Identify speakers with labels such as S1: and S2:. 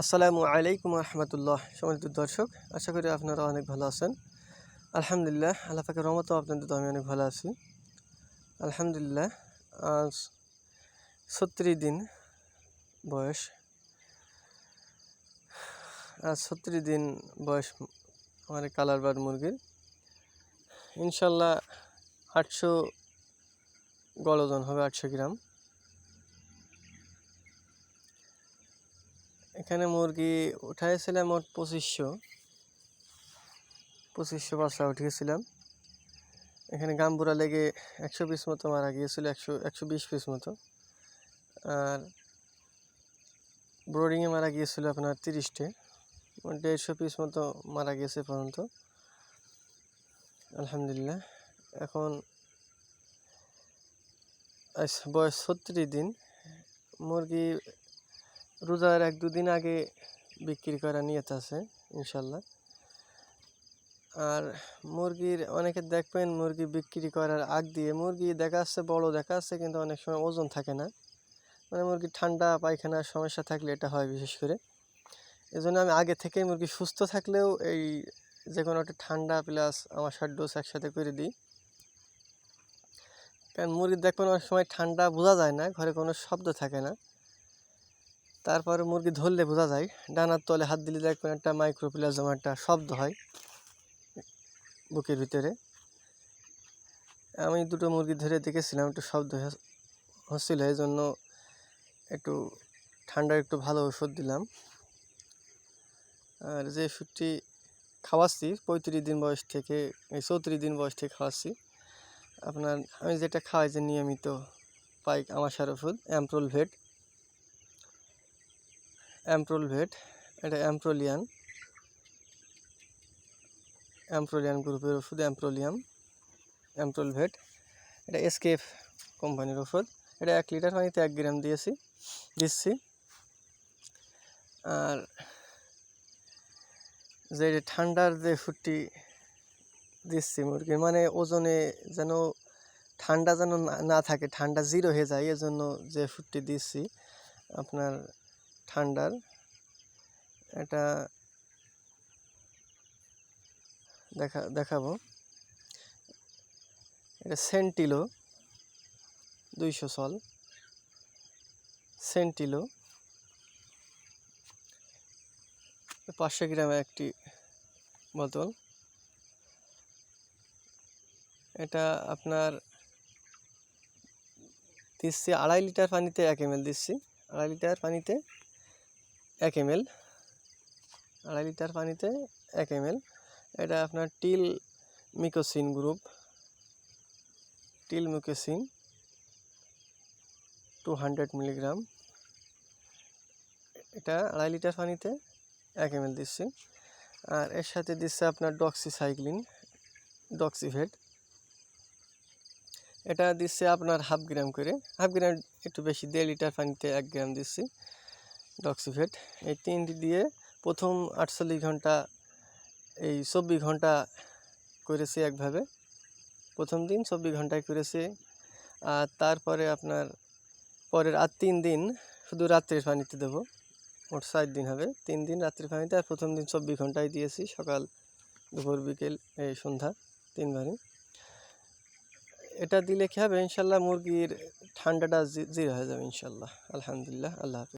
S1: আসসালামু আলাইকুম রহমতুল্লাহ। সম্মানিত দর্শক, আশা করি আপনারা অনেক ভালো আছেন। আলহামদুলিল্লাহ, আল্লাহ পাকের রহমতও আপনাদের তো আমি অনেক ভালো আছি। আলহামদুলিল্লাহ, আজ ছত্রিশ দিন বয়স। আজ ছত্রিশ দিন বয়স আমার কালার বার মুরগির। ইনশাল্লাহ আটশো গড় ওজন হবে, আটশো গ্রাম। এখানে মুরগি উঠাইছিলাম মোট পঁচিশশো। পঁচিশশো বাচ্চা উঠিয়েছিলাম। এখানে গাম্বুরা লেগে একশো পিস মতো মারা গিয়েছিল, একশো একশো বিশ পিস মতো। আর ব্রোডিংয়ে মারা গিয়েছিল আপনার তিরিশটে। দেড়শো পিস মতো মারা গিয়েছে পর্যন্ত। আলহামদুলিল্লাহ। এখন বয়স ছত্রিশ দিন। মুরগি রোজার এক দুদিন আগে বিক্রি করা নিয়ত আছে, ইনশাল্লাহ। আর মুরগির, অনেকে দেখবেন মুরগি বিক্রি করার আগ দিয়ে, মুরগি দেখা যাচ্ছে বড়ো, দেখা যাচ্ছে কিন্তু অনেক সময় ওজন থাকে না। মানে মুরগি ঠান্ডা পায়খানার সমস্যা থাকলে এটা হয় বিশেষ করে। এজন্য আমি আগে থেকে মুরগি সুস্থ থাকলেও এই যে কোনো একটা ঠান্ডা প্লাস আমার ষাট ডোজ একসাথে করে দিই। কারণ মুরগি দেখবেন অনেক সময় ঠান্ডা বোঝা যায় না, ঘরে কোনো শব্দ থাকে না। তারপরে মুরগি ধরলে বোঝা যায়, ডানার তলে হাত দিলে দেখবেন একটা মাইক্রোপ্লাজম একটা শব্দ হয় বুকের ভিতরে। আমি দুটো মুরগি ধরে দেখেছিলাম, একটু শব্দ হচ্ছিল এই জন্য একটু ঠান্ডার একটু ভালো ওষুধ দিলাম। আর যে ওষুধটি খাওয়াচ্ছি, পঁয়ত্রিশ দিন বয়স থেকে চৌত্রিশ দিন বয়স থেকে খাওয়াচ্ছি। আপনার, আমি যেটা খাওয়াই যে নিয়মিত পাই আমাশার ওষুধ অ্যাম্প্রোল ভেট অ্যাম্প্রোল ভেট এটা অ্যাম্প্রোলিয়ান। অ্যাম্প্রোলিয়ান গ্রুপের ওষুধ, অ্যাম্প্রোলিয়াম অ্যাম্প্রোল ভেট এটা এসকেফ কোম্পানির ওষুধ। এটা এক লিটার পানিতে এক গ্রাম দিয়েছি, দিচ্ছি। আর যে ঠান্ডার যে ফুটটি দিচ্ছি মুরগির মানে ওজনে যেন ঠান্ডা যেন না থাকে, ঠান্ডা জিরো হয়ে যায়, এজন্য যে ফুটটি দিচ্ছি, আপনার ঠান্ডার এটা দেখা, দেখাবো। এটা সেন্টিলো দুইশো সল। সেন্টিলো। পাঁচশো গ্রামের একটি বোতল। এটা আপনার দিচ্ছি আড়াই লিটার পানিতে এক এম দিচ্ছি। আড়াই লিটার পানিতে এক এম এল, আড়াই লিটার পানিতে এক এম এল। এটা আপনার tilmicosin group. Tilmicosin two hundred milligram. এটা আড়াই লিটার পানিতে এক এম এল দিচ্ছি। আর এর সাথে দিচ্ছে আপনার ডক্সিসাইক্লিন, ডক্সিভেট। এটা দিচ্ছে আপনার হাফ গ্রাম করে। হাফ গ্রাম একটু বেশি, দেড় লিটার পানিতে এক গ্রাম দিচ্ছি। ডক্সিভেট এই তিনটি দিয়ে প্রথম আটচল্লিশ ঘণ্টা, এই চব্বিশ ঘণ্টা করেছি একভাবে। প্রথম দিন চব্বিশ ঘন্টায় করেছি। আর তারপরে আপনার পরের আর তিন দিন শুধু রাত্রের পানিতে দেবো, মোট সাত দিন হবে। তিন দিন রাত্রির পানিতে আর প্রথম দিন চব্বিশ ঘন্টায় দিয়েছি সকাল, দুপুর, বিকেল, এই সন্ধ্যা তিনবারই। এটা দিলে কী হবে? ইনশাল্লাহ মুরগির ঠান্ডাটা জিরো হয়ে যাবে ইনশাল্লাহ। আলহামদুলিল্লাহ, আল্লাহ হাফিজ।